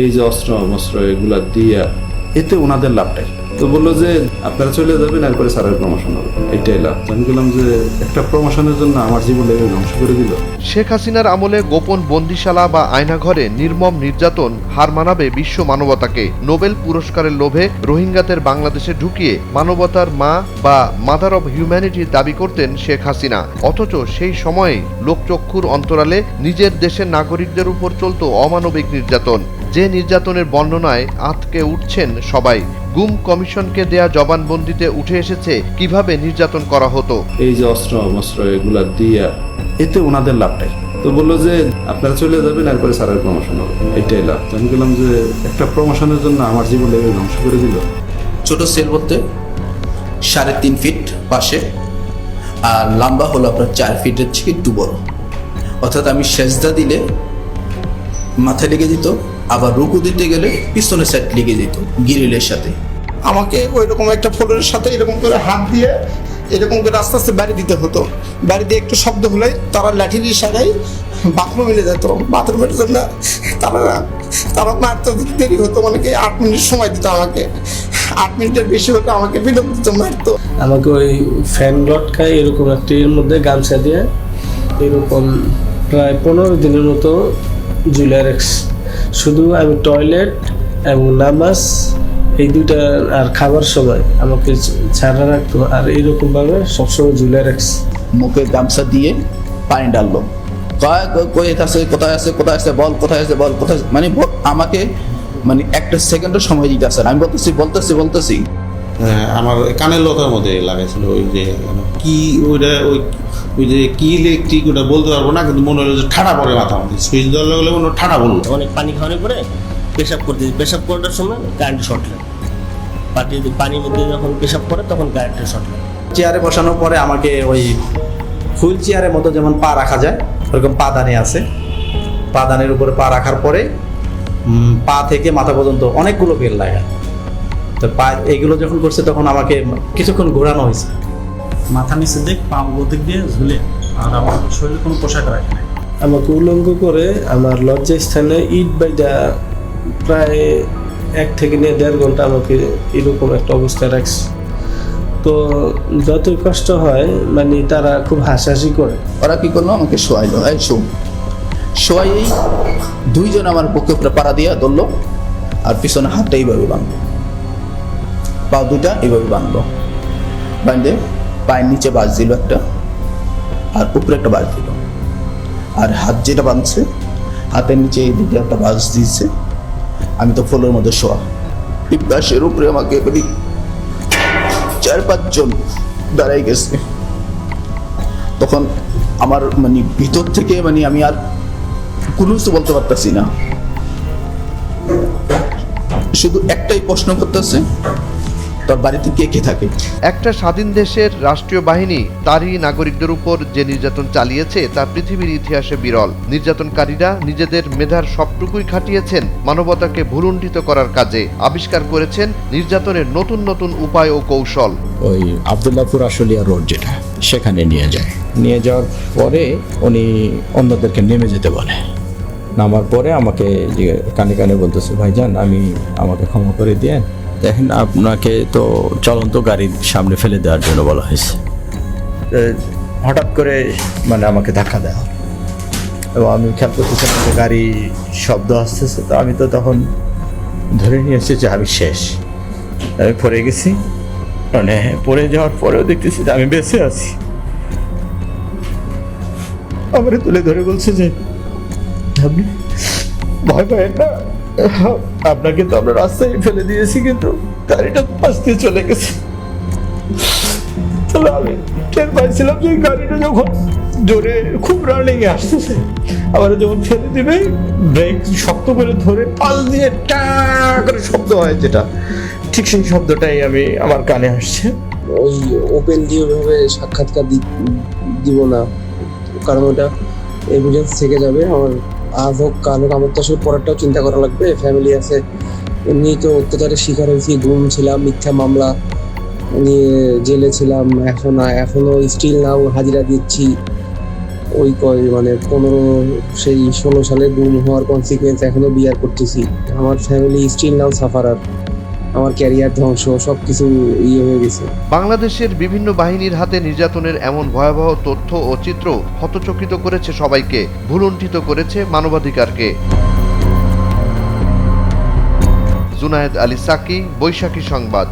এই যে অস্ত্র মস্ত্র এগুলা দিয়া এতে ওনাদের লাভটাই তো বলল যে আপনারা চলে যাবেন এরপরে স্যারের প্রমোশন হবে। এইটাই লাভ। আমি বললাম যে একটা প্রমোশনের জন্য আমার জীবনটা এভাবে ধ্বংস করে দিল। শেখ হাসিনার আমলে গোপন বন্দিশালা বা আয়নাঘরে নির্মম নির্যাতন হার মানাবে বিশ্ব মানবতাকে। নোবেল পুরস্কারের লোভে রোহিঙ্গাদের বাংলাদেশে ঢুকিয়ে মানবতার মা বা মাদার অব হিউম্যানিটি দাবি করতেন শেখ হাসিনা। অথচ সেই সময়ে লোকচক্ষুর অন্তরালে নিজের দেশের নাগরিকদের উপর চলত অমানবিক নির্যাতন। যে নির্যাতনের বর্ণনায় আতকে উঠছেন সবাই গুম কমিশনকে দেয়া জবানবন্দিতে উঠে এসেছে কীভাবে নির্যাতন করা হতো। এই যে অস্ত্র অস্ত্র এগুলা দিয়া এতে ওনাদের লাভটাই। তো বলল যে আপনারা চলে যাবেন এরপরে স্যারের প্রমোশন হবে। এইটাই লাভ। তো আমি বললাম যে একটা প্রমোশনের জন্য আমার জীবনটা এভাবে ধ্বংস করে দিল। ছোট সেল বলতে সাড়ে তিন ফিট পাশে আর লম্বা হলো আপনার চার ফিটের থেকে একটু বড়। অর্থাৎ আমি সেজদা দিলে মাথায় লেগে যেত আবার রুকু দিতে গেলে পিছনের সাইড লেগে যেত গিরিলের সাথে। আমাকে ওই রকম একটা ফ্লোরের সাথে এরকম করে হাত দিয়ে এরকম করে আস্তে আস্তে বাড়ি দিতে হতো। বাড়ি দিয়ে একটু শব্দ হলে তারা লাঠির ইশারায় বাথরুমে মিলে যেত। বাথরুমের জন্য তারা তারা মারতে দেরি হতো অনেকে আট মিনিট সময় দিত আমাকে। আট মিনিটের বেশি হতো আমাকে বিলম্ব দিত মারতো। আমাকে ওই ফ্যান লটকায় এরকম একটি এর মধ্যে গামছা দিয়ে এরকম প্রায় পনেরো দিনের মতো রাখছে শুধু আমি টয়লেট এবং নামাজ, এই দুইটা আর খাবার সময় আমাকে ছাড়া রাখতো। আর এইরকমভাবে সবসময় ঝুলে রাখছি। মুখে গামছা দিয়ে পানি ডাললো কয় আছে, কোথায় আছে কোথায় আছে, বল, কোথায় আছে, বল, কোথায়? মানে আমাকে মানে একটা সেকেন্ডও সময় দিতে আসে আমি বলতেছি বলতেছি বলতেছি। আমার কানের লতার মধ্যে লাগাইছিল ওই যে কি ওইটা ওই ওই যে কি ইলেকট্রিক ওটা বলতে পারব না কিন্তু মনে হলো যে ঠাডা পড়ে মাথা মধ্যে। সুইচ দেওয়ার লগে লগে মনে ঠাডা বলল অনেক পানি খাওয়ানোর পরে পেশাব করতে পেশাব করার সময় কারেন্ট শর্ট লাগে। পানি পানির মধ্যে যখন পেশাব করে তখন কারেন্টের শর্ট লাগে। চেয়ারে বসানোর পরে আমাকে ওই ফুল চেয়ারের মতো যেমন পা রাখা যায় ওরকম পাদানি আছে। পাদানের উপরে পা রাখার পরে পা থেকে মাথা পর্যন্ত অনেকগুলো বেল লাগা তো পা এইগুলো যখন করছে তখন আমাকে কিছুক্ষণ ঘোরানো হয়েছে। মাথা নিচে দিক পা দিক দিয়ে ঝুলে। আর আমার শরীরে কোনো পোশাক রাখে নাই। আমাকে উলঙ্গ করে আমার লজ্জা স্থানে ইট বাইদা প্রায় এক থেকে নিয়ে দেড় ঘণ্টা আমাকে এরকম একটা অবস্থায় রাখছে। তো যতই কষ্ট হয় মানে তারা খুব হাসাহাসি করে। ওরা কি করল? আমাকে শোয়াইলো। এই শো শোয়াই দুইজন আমার বুকে উপরে পাড়া দিয়া ধরলো আর পিছনে হাতটা এইভাবে বাঁধলো পা দুটা এইভাবে বাঁধলো বাঁধে পায়ের নিচে বাজ দিল একটা, আর উপরে একটা বাজ দিল। আর হাত যেটা বাঁধছে, হাতের নিচে এই দিকে একটা বাজ দিয়েছে, আমি তো ফলের মধ্যে শোয়া। পিপাসের উপরে আমাকে চার পাঁচজন দাঁড়াই গেছে। তখন আমার মানে ভিতর থেকে মানে আমি আর কোনো কিছু বলতে পারতেছি না। শুধু একটাই প্রশ্ন করতেছে তোর বাড়িতে কে কে থাকে? একটা স্বাধীন দেশের রাষ্ট্রীয় বাহিনী তারই নাগরিকদের উপর যে নির্যাতন চালিয়েছে তা পৃথিবীর ইতিহাসে বিরল। নির্যাতনকারীরা নিজেদের মেধার সবটুকুই খাটিয়েছেন মানবতাকে ভুলুণ্ঠিত করার কাজে। আবিষ্কার করেছেন নির্যাতনের নতুন নতুন উপায় ও কৌশল। ওই আবদুল্লাপুর আশুলিয়া রোড যেটা সেখানে নিয়ে যায়। নিয়ে যাওয়ার পরে উনি অন্যদেরকে নেমে যেতে বলে। নামার পরে আমাকে যে কানে কানে বলতেছে ভাইজান আমি আমাকে ক্ষমা করে দিয়ে দেখেন, আপনাকে তো চলন্ত গাড়ির সামনে ফেলে দেওয়ার জন্য বলা হয়েছে। হঠাৎ করে মানে আমাকে ধাক্কা দেওয়া এবং আমি খেয়াল করতেছিলাম যে গাড়ি শব্দ আসতেছে, তো আমি তো তখন ধরে নিয়েছি যে আমি শেষ। আমি পড়ে গেছি। মানে পড়ে যাওয়ার পরেও দেখতেছি যে আমি বেঁচে আছি। আমার তুলে ধরে বলছে যে, আপনি ভয় পাবেন না। আপনাকে তো আমরা রাস্তায় ফেলে দিয়েছি, কিন্তু গাড়িটা পাশ দিয়ে চলে গেছে। তবে আমি টের পাইছিলাম যে গাড়িটা যখন জোরে খুব রানিং এ আসতেছে আবার যখন ফেলে দিবে ব্রেক শক্ত করে ধরে পাল দিয়ে টা করে শব্দ হয় যেটা, ঠিক সেই শব্দটাই আমি আমার কানে আসছে। ওই ওপেনলি ওইভাবে সাক্ষাৎকার দিব না, কারণ ওটা এভিডেন্স থেকে যাবে, আমার আজ হোক, কাল হোক আমার তো আসলে পরেরটাও চিন্তা করা লাগবে ফ্যামিলি আছে। এমনি তো অত্যাচারের শিকার হয়েছি, গুম ছিলাম, মিথ্যা মামলা নিয়ে জেলে ছিলাম, এখন, এখনও স্টিল নাও, হাজিরা দিচ্ছি। ওই কয় মানে পনেরো, সেই ষোলো সালে গুম হওয়ার কনসিকুয়েন্স এখনও বিয়ার করতেছি। আমার ফ্যামিলি স্টিল নাও সাফারার আমার ক্যারিয়ার ধ্বংস সব কিছু ইয়ে হয়ে গেছে। বাংলাদেশের বিভিন্ন বাহিনীর হাতে নির্যাতনের এমন ভয়াবহ তথ্য ও চিত্র হতচকিত করেছে সবাইকে, ভুলুণ্ঠিত করেছে মানবাধিকারকে। জুনায়েদ আলী সাকি, বৈশাখী সংবাদ।